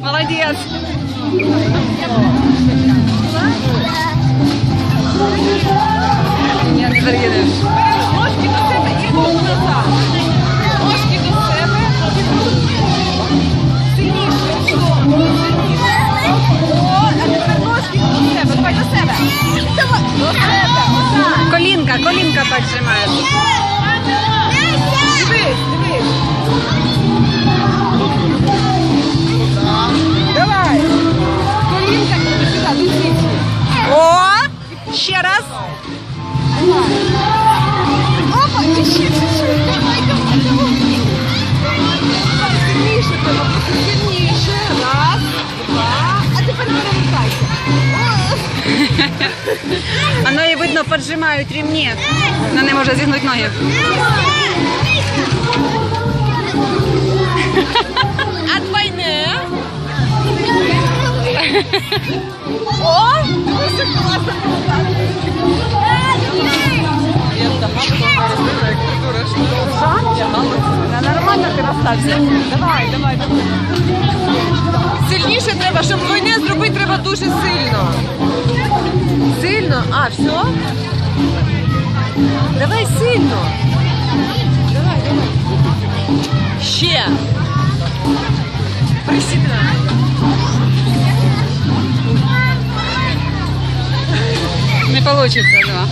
Молодец! Нет, не Колінка, колінка поджимаєш. Ще раз. Опа, ще. Сильніше треба, сильніше. Раз, два. А тепер перевертайся. О. А ну і видно, поджимають ремні. Вона не може зігнути ноги. А двойне? ти. Давай, давай, давай. Сильніше треба, щоб двойне зробити, треба дуже сильно. Сильно? А, все? Давай сильно. Давай, давай. Ще. Присідай. Не вийде, два.